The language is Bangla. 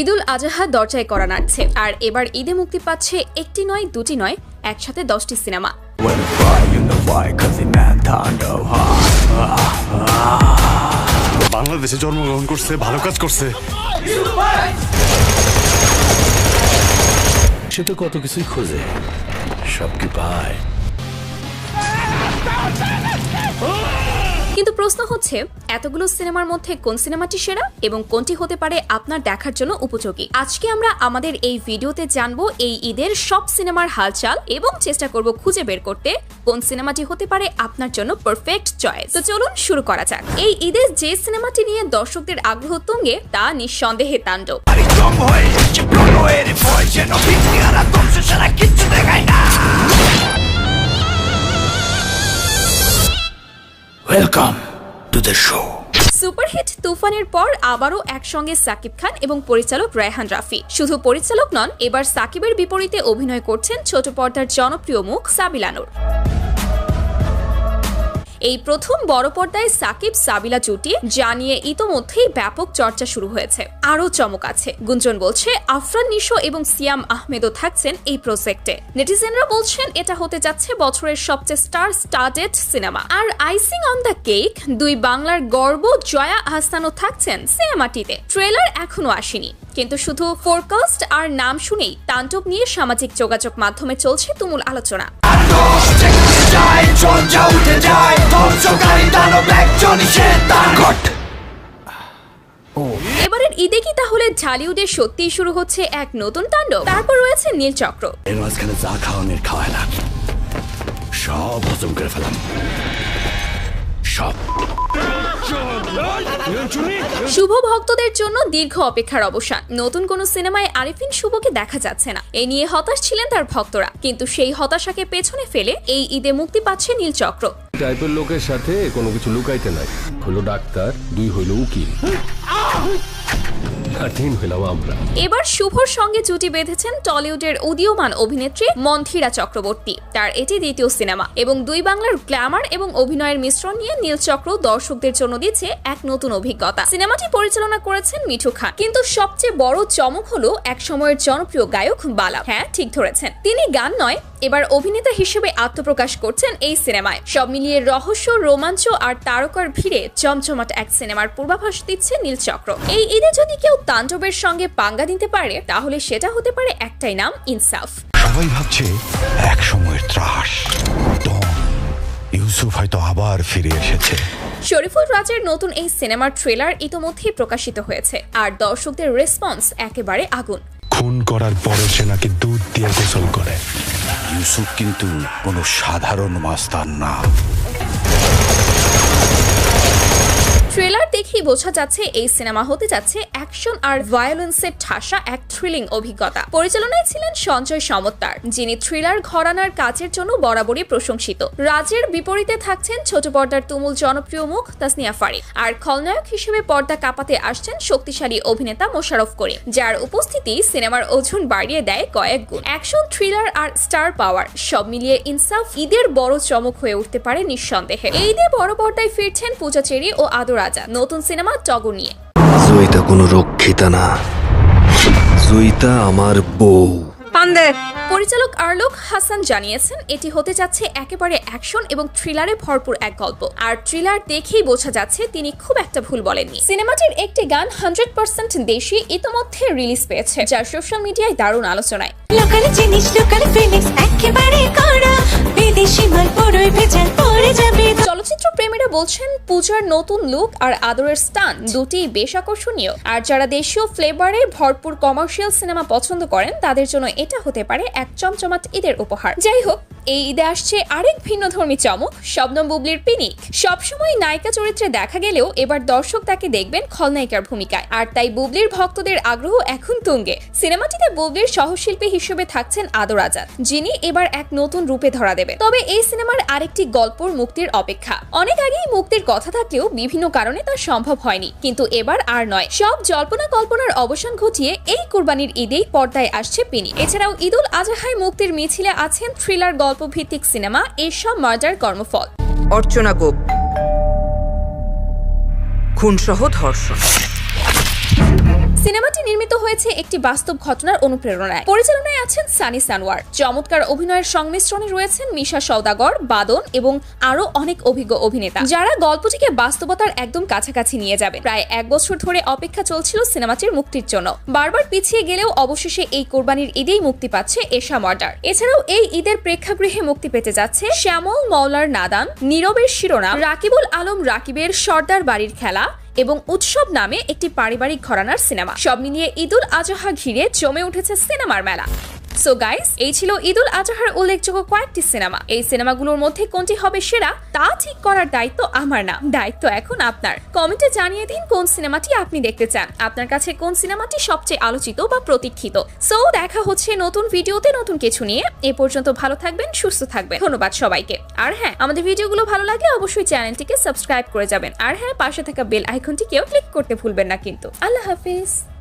ঈদুল আজহা দরজায় করা নাড়ছে। আর এবার ঈদে মুক্তি পাচ্ছে একটি নয় দুটি নয় একসাথে দশটি cinema. Cause the man Tondo বাংলাদেশে জন্মগ্রহণ করছে ভালো কাজ করছে। সে তো কত কিছুই খোঁজে সব কি পায়। কিন্তু প্রশ্ন হচ্ছে, এতগুলো সিনেমার মধ্যে কোন সিনেমাটি সেরা এবং কোনটি হতে পারে আপনার দেখার জন্য উপযোগী? আজকে আমরা আমাদের এই ভিডিওতে জানব এই ঈদের সব সিনেমার হালচাল এবং চেষ্টা করব খুঁজে বের করতে কোন সিনেমাটি হতে পারে আপনার জন্য পারফেক্ট চয়েস তো চলুন শুরু করা যাক। এই ঈদের যে সিনেমাটি নিয়ে দর্শকদের আগ্রহ তুঙ্গে, তা নিঃসন্দেহে তাণ্ডব। যেন দেখায় না। Welcome to the show superhit তুফানের পর আবারও একসঙ্গে সাকিব খান এবং পরিচালক রায়হান রাফি। শুধু পরিচালক নন, এবার সাকিবের বিপরীতে অভিনয় করছেন ছোট পর্দার জনপ্রিয় মুখ সাবিলানুর এই প্রথম বড় পর্দায় সাকিব সাবিলা জুটি যা নিয়ে ইতোমধ্যেই ব্যাপক চর্চা শুরু হয়েছে। আরও চমক আছে। গুঞ্জন বলছে, আফরান নিশো এবং সিয়াম আহমেদও থাকছেন এই প্রজেক্টে নেটিজেনরা বলছেন, এটা হতে যাচ্ছে বছরের সবচেয়ে স্টার স্টার্টেড সিনেমা। আর আইসিং অন দ্য কেক, দুই বাংলার গর্ব জয়া আহসানও থাকছেন সিনেমাটিতে। ট্রেলার এখনও আসেনি। কিন্তু শুধু ফোরকাস্ট আর নাম শুনেই তাণ্ডব নিয়ে সামাজিক যোগাযোগ মাধ্যমে চলছে তুমুল আলোচনা। যায় চর্চা উঠে যায় ধ্বংসকারী দানব একজনই সে তার ঘট। এবারের ঈদে কি তাহলে ঝালিউডে সত্যিই শুরু হচ্ছে এক নতুন তাণ্ডব? তারপর রয়েছে নীলচক্র এর মাঝখানে যা খাওয়ানোর খাওয়ালাম সব হজম করে ফেলাম। সব। শুভ ভক্তদের জন্য দীর্ঘ অপেক্ষার অবসান। নতুন কোন সিনেমায় আরিফিন শুভকে দেখা যাচ্ছে না। এ নিয়ে হতাশ ছিলেন তার ভক্তরা, কিন্তু সেই হতাশাকে পেছনে ফেলে এই ঈদে মুক্তি পাচ্ছে নীলচক্র। টাইপের লোকের সাথে কোনো কিছু লুকাইতে নাই। হলো ডাক্তার, দুই হইল উকিল। হইলাম আমরা। এবার শুভর সঙ্গে জুটি বেঁধেছেন টলিউডের উদীয়মান অভিনেত্রী মন্থিরা চক্রবর্তী, তার এটি দ্বিতীয় সিনেমা। এবং দুই বাংলার গ্ল্যামার এবং অভিনয়ের মিশ্রণ নিয়ে নীলচক্র দর্শকদের জন্য দিচ্ছে এক নতুন অভিজ্ঞতা। সিনেমাটি পরিচালনা করেছেন মিঠু খান কিন্তু সবচেয়ে বড় চমক হলো এক সময়ের জনপ্রিয় গায়ক বালা। হ্যাঁ ঠিক ধরেছেন। তিনি গান নয় এবার অভিনেতা হিসেবে আত্মপ্রকাশ করছেন এই সিনেমায়। সব মিলিয়ে রহস্য রোমাঞ্চ আর তারকার ভিড়ে চমচমাট এক সিনেমার পূর্বাভাস দিচ্ছে নীলচক্র এই ঈদে যদি কেউ তাণ্ডবের সঙ্গে পাঙ্গা দিতে পারে তাহলে সেটা হতে পারে একটাই নাম ইনসাফ। সবাই ভাবছে এক সময়ের ত্রাস। ইউসুফ হয়তো আবার ফিরে এসেছে। শরীফুল রাজের নতুন এই সিনেমার ট্রেলার ইতোমধ্যেই প্রকাশিত হয়েছে আর দর্শকদের রেসপন্স একেবারে আগুন। খুন করার পরও সে নাকি দুধ দিয়ে গোসল করে। ইউসুফ কিন্তু কোনো সাধারণ মাস্তান না। ট্রেলার দেখেই বোঝা যাচ্ছে এই সিনেমা হতে যাচ্ছে অ্যাকশন আর ভায়োলেন্সের ঠাসা এক থ্রিলিং অভিজ্ঞতা। পরিচালনায় ছিলেন সঞ্জয় সমত্তার, যিনি থ্রিলার ঘরানার কাজের জন্য বরাবরই প্রশংসিত। রাজের বিপরীতে থাকছেন ছোট পর্দার তুমুল জনপ্রিয় মুখ তাসনিয়া ফারিদ আর খলনায়ক হিসেবে পর্দা কাঁপাতে আসছেন শক্তিশালী অভিনেতা মোশারফ করিম, যার উপস্থিতি সিনেমার ওজন বাড়িয়ে দেয় কয়েক গুণ। অ্যাকশন থ্রিলার আর স্টার পাওয়ার সব মিলিয়ে ইনসাফ ঈদের বড় চমক হয়ে উঠতে পারে নিঃসন্দেহে। এই ঈদে বড় পর্দায় ফিরছেন পূজা চেরি ও আদর আজাদ। নতুন সিনেমা টগর নিয়ে। জয়িতা কোনো রক্ষিতা না। জয়িতা আমার বউ। পরিচালক আরলোক হাসান জানিয়েছেন এটি হতে যাচ্ছে একেবারে অ্যাকশন এবং থ্রিলারে ভরপুর এক গল্প। আর থ্রিলার দেখেই বোঝা যাচ্ছে তিনি খুব একটা ভুল বলেননি। সিনেমাটির একটি গান হান্ড্রেড পার্সেন্ট দেশি ইতোমধ্যে রিলিজ পেয়েছে যা সোশ্যাল মিডিয়ায় দারুণ আলোচনায়। লোকাল জিনিস লোকাল ফিলিংস একেবারে করা বিদেশি মাল পুরোই বলছেন, পূজার নতুন লুক আর আদরের স্টান দুটি বেশ আকর্ষণীয়। আর যারা দেশীয় ফ্লেভারে ভরপুর কমার্শিয়াল সিনেমা পছন্দ করেন, তাদের জন্য এটা হতে পারে এক চমচমাট ঈদের উপহার। যাই হোক এই ঈদে আসছে আরেক ভিন্ন ধর্মী চমক, শবনম বুবলির পিনিক। সবসময় নায়িকা চরিত্রে দেখা গেলেও এবার দর্শক তাকে দেখবেন খলনায়িকার ভূমিকায়। আর তাই বুবলির ভক্তদের আগ্রহ এখন তুঙ্গে। সিনেমাটিতে বুবলির সহশিল্পী হিসেবে থাকছেন আদর আজাদ, যিনি এবার এক নতুন রূপে ধরা দেবে তবে এই সিনেমার আরেকটি গল্পর মুক্তির অপেক্ষা। অনেক আগেই মুক্তির কথা থাকলেও বিভিন্ন কারণে তা সম্ভব হয়নি। কিন্তু এবার আর নয়। সব জল্পনা কল্পনার অবসান ঘটিয়ে এই কুরবানির ঈদেই পর্দায় আসছে পিনি এছাড়াও ঈদুল আজহায় মুক্তির মিছিলে আছেন থ্রিলার গল্প ভিত্তিক সিনেমা এসব মার্ডার কর্মফল। অর্চনা গোপ। খুনসহ ধর্ষণ। সিনেমাটি নির্মিত হয়েছে একটি বাস্তব ঘটনার অনুপ্রেরণায়। পরিচালনায় আছেন সানি সানোয়ার চমৎকার অভিনয়ের সংমিশ্রণে রয়েছেন মিশা সওদাগর, বাদন এবং আরও অনেক অভিজ্ঞ অভিনেতা, যারা গল্পটিকে বাস্তবতার একদম কাছাকাছি নিয়ে যাবে প্রায় এক বছর ধরে অপেক্ষা চলছিল সিনেমাটির মুক্তির জন্য। বারবার পিছিয়ে গেলেও অবশেষে এই কোরবানির ঈদেই মুক্তি পাচ্ছে এশা মার্ডার। এছাড়াও এই ঈদের প্রেক্ষাগৃহে মুক্তি পেতে যাচ্ছে শ্যামল মৌলার নাদান, নীরবের শিরোনাম, রাকিবুল আলম রাকিবের সর্দার বাড়ির খেলা এবং উৎসব নামে একটি পারিবারিক ঘরানার সিনেমা। সব মিলিয়ে ঈদুল আজহা ঘিরে জমে উঠেছে সিনেমার মেলা। সো গাইস এই ছিল ঈদুল আজহার উল্লেখযোগ্য কয়েকটি সিনেমা। এই সিনেমাগুলোর মধ্যে কোনটি হবে সেরা, তা ঠিক করার দায়িত্ব আমার না। দায়িত্ব এখন আপনার। কমেন্টে জানিয়ে দিন কোন সিনেমাটি আপনি দেখতে চান। আপনার কাছে কোন সিনেমাটি সবচেয়ে আলোচিত বা প্রতীক্ষিত। সো দেখা হচ্ছে নতুন ভিডিওতে নতুন কিছু নিয়ে। এ পর্যন্ত ভালো থাকবেন, সুস্থ থাকবেন। ধন্যবাদ সবাইকে। আর হ্যাঁ আমাদের ভিডিওগুলো ভালো লাগলে অবশ্যই চ্যানেলটিকে সাবস্ক্রাইব করে যাবেন। আর হ্যাঁ পাশে থাকা বেল আইকনটিকেও ক্লিক করতে ভুলবেন না কিন্তু। আল্লাহ হাফিজ।